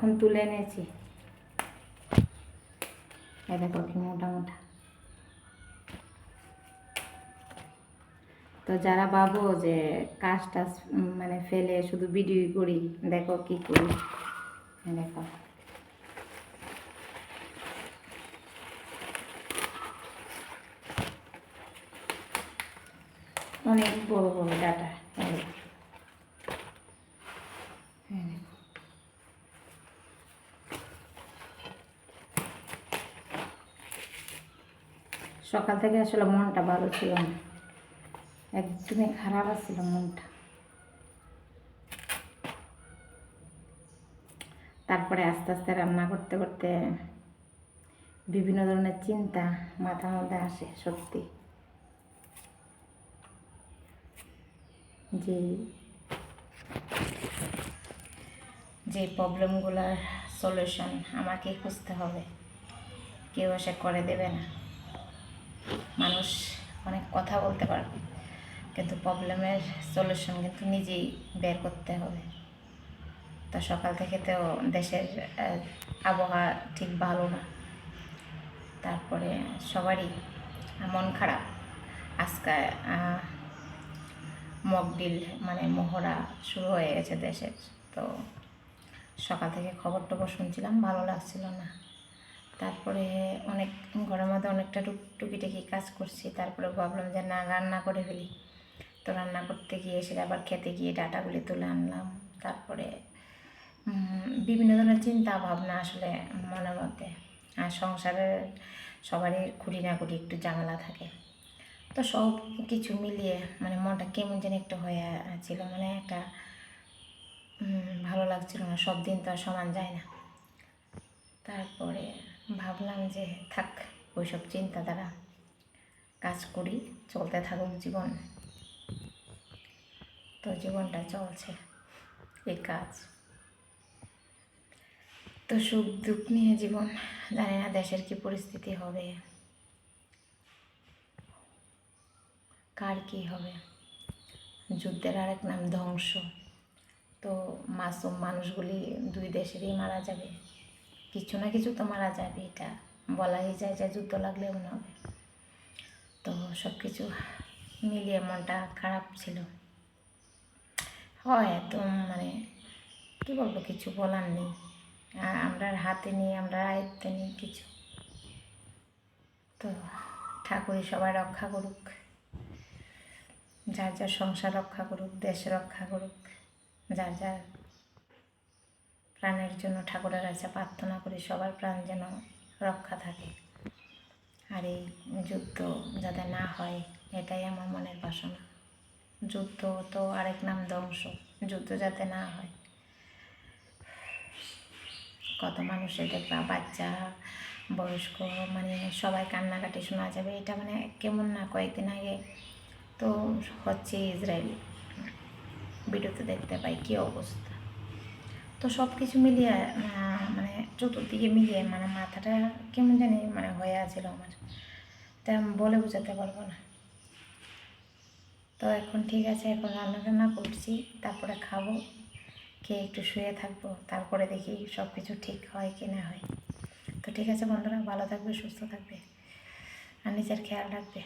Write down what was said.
অনেকক্ষণ তুলে এনেছি। এই দেখো কি মোটা মোটা। তো যারা ভাবো যে কাজ টাজ মানে ফেলে শুধু ভিডিও করি, দেখো কি করি। দেখো। অনেক বড় বড় ডাটা এই দেখো। এই দেখো। সকাল থেকে আসলে মনটা ভালো ছিল না। একদমই খারাপ আছিল মনটা। তারপরে আস্তে আস্তে রান্না করতে করতে বিভিন্ন ধরনের চিন্তা মাথার মধ্যে আসে সত্যি। যে যে প্রবলেমগুলোর সলিউশন আমাকে খুঁজতে হবে। কেউ এসে করে দেবে না। মানুষ অনেক কথা বলতে পারবে, কিন্তু প্রবলেমের সলিউশন কিন্তু নিজেই বের করতে হবে। তো সকাল থেকে তো দেশের আবহাওয়া ঠিক ভালো না। তারপরে সবারই মন খারাপ। আজকে মকডিল মানে মহড়া শুরু হয়ে গেছে দেশের। তো সকাল থেকে খবর টবর শুনছিলাম, ভালো লাগছিল না। তারপরে অনেক ঘরের মধ্যে অনেকটা টুক টুকিটাকি কাজ করছি, তারপরে ভাবলাম যে না, রান্না করে ফেলি। তো রান্না করতে গিয়ে সেটা আবার খেতে গিয়ে ডাটাগুলি তুলে আনলাম। তারপরে বিভিন্ন ধরনের চিন্তা ভাবনা আসলে মনের মধ্যে। আর সংসারের সবারই খুঁটি না খুঁটি একটু ঝামেলা থাকে। তো সব কিছু মিলিয়ে মানে মনটা কেমন যেন একটু হয়ে ছিল মানে একটা ভালো লাগছিল না। সব দিন তো আর সমান যায় না। তারপরে ভাবলাম যে থাক, ওইসব চিন্তা দ্বারা কাজ করি, চলতে থাকুক জীবন। তো জীবনটা চলছে, এই কাজ। তো সুখ দুঃখ নিয়ে জীবন, জানি না দেশের কি পরিস্থিতি হবে। কার কি হবে? যুদ্ধের আরেক নাম ধ্বংস। তো মাসুম মানুষগুলি দুই দেশেরই মারা যাবে। কিছু না কিছু তো মারা যাবে, এটা বলাই যায় যে যুদ্ধ লাগলে মনে হবে। তো সব কিছু মিলিয়ে মনটা খারাপ ছিল। হয় একদম মানে কী বলব, কিছু বলার নেই। আমরা হাতে নিয়ে আমরা আয়ত্তে নিই কিছু। তো ঠাকুরই সবাই রক্ষা করুক। যার যার সংসার রক্ষা করুক, দেশ রক্ষা করুক, যার যার প্রাণের জন্য ঠাকুরের কাছে প্রার্থনা করি সবার প্রাণ যেন রক্ষা থাকে। আর এই যুদ্ধ যাতে না হয়, এটাই আমার মনের বাসনা। যুদ্ধ তো আরেক নাম ধ্বংস, যুদ্ধ যাতে না হয়। কত মানুষের দেখবা বাচ্চা, বয়স্ক মানে সবাই কান্নাকাটি শোনা যাবে, এটা মানে কেমন না কয়েকদিন আগে তো হচ্ছে ইসরায়েল। ভিডিওতে দেখতে পাই কী অবস্থা। তো সব কিছু মিলিয়ে মানে চতুর্দিকে মিলিয়ে মানে মাথাটা কেমন জানি মানে হয়ে আছিল আমার। তা বলে বোঝাতে পারব না। তো এখন ঠিক আছে, এখন রান্না টান্না করছি, তারপরে খাব, খেয়ে একটু শুয়ে থাকব, তারপরে দেখি সব কিছু ঠিক হয় কি না হয়। তো ঠিক আছে বন্ধুরা, ভালো থাকবে, সুস্থ থাকবে, আর নিজের খেয়াল রাখবে।